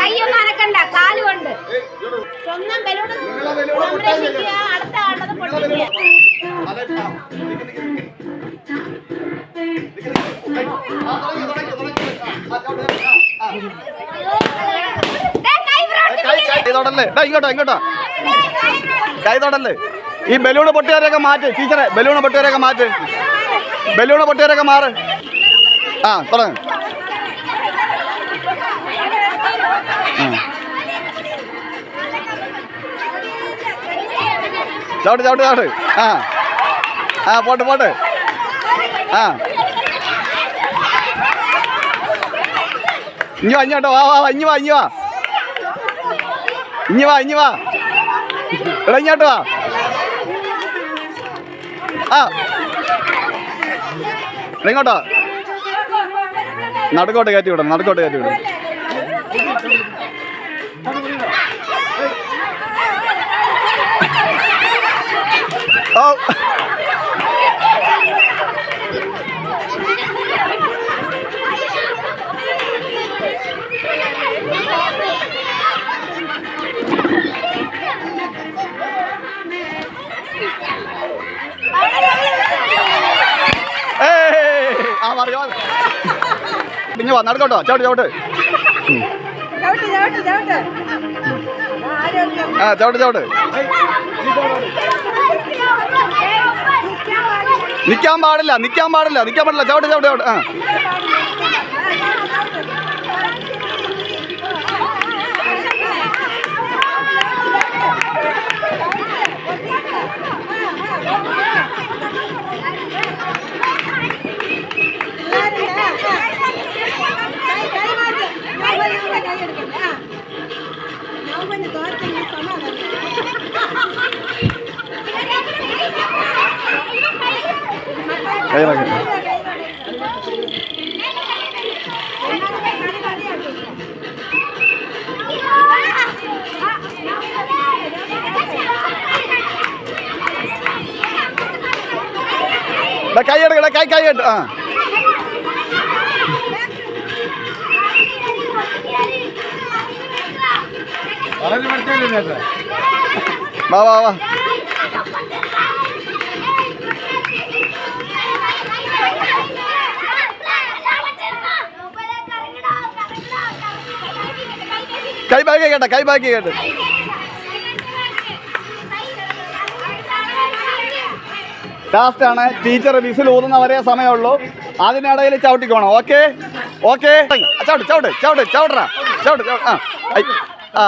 കൈയൊന്നും അനക്കണ്ട കാലുകൊണ്ട് സ്വന്തം ബലൂൺ സംരക്ഷിക്കുക അടുത്ത കൈ ഇങ്ങോട്ടാ ഇങ്ങോട്ടാ. തൊടല്ലേ. ഈ ബലൂണ് പൊട്ടിയവരെയൊക്കെ മാറ്റ്. ടീച്ചറെ ബലൂണ് പൊട്ടിയവരെയൊക്കെ മാറ്റ്. ബലൂണ് പൊട്ടിയവരൊക്കെ മാറ്. ആ തുടങ്ങ്. ചവിട്ട് ചവിട്ട് ചവിട്ട്. ആ. ആ പോട്ട് പോട്ട്. ആ. ഇഞ്ഞു വാ ഇഞ്ഞോട്ടോ വാ വാ ഇഞ്ഞി വാ ഇഞ്ഞു വാ. ഇഞ്ഞു വാ ഇഞ്ഞു വാ. എടാ ഇഞ്ഞോട്ട് വാ. ആ. ഇങ്ങോട്ടോ നടുക്കോട്ട് കയറ്റി വിടണം നടുക്കോട്ട് കയറ്റി വിടണം. ഓ ഏയ്! ആ പറയോ ഇഞ്ഞി വാ നടുക്കോട്ടോ ചവിട്ട് ചവിട്ട്. ചവിട്ട് ചവിട്ട് ചവിട്ട്. ആ ചവിട്ട് ചവിട്ട്. നിൽക്കാൻ പാടില്ല നിൽക്കാൻ പാടില്ല നിൽക്കാൻ പാടില്ല. ചവിട്ട് ചവിട്ട് ചവിട്ട് ആ. കൈ ഇറക്കി. എടാ, കൈ എടുക്കട കൈ കൈ എടു ആ. വാ വാ വാ. കൈ ബാക്കി കേട്ട കൈ ബാക്കി കേട്ട ലാസ്റ്റ് ആണ് ടീച്ചർ വിസിൽ ഊതുന്നവരെ സമയമുള്ളൂ. അതിനിടയിൽ ചവിട്ടിക്കോണം ഓക്കെ ഓക്കെ ചവിട്ട് ചവിട്ട് ചവിട്ട് ചവിട്ടറ ചവിട്ട് ആ. ആ.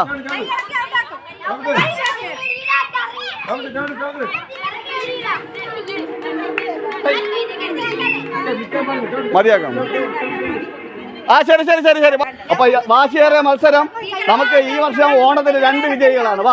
മതിയാക്കാം. ആ ശരി ശരി ശരി ശരി. അപ്പൊ വാശിയേറിയ മത്സരം നമുക്ക് ഈ വർഷം ഓണത്തിന് രണ്ട് വിജയികളാണ്.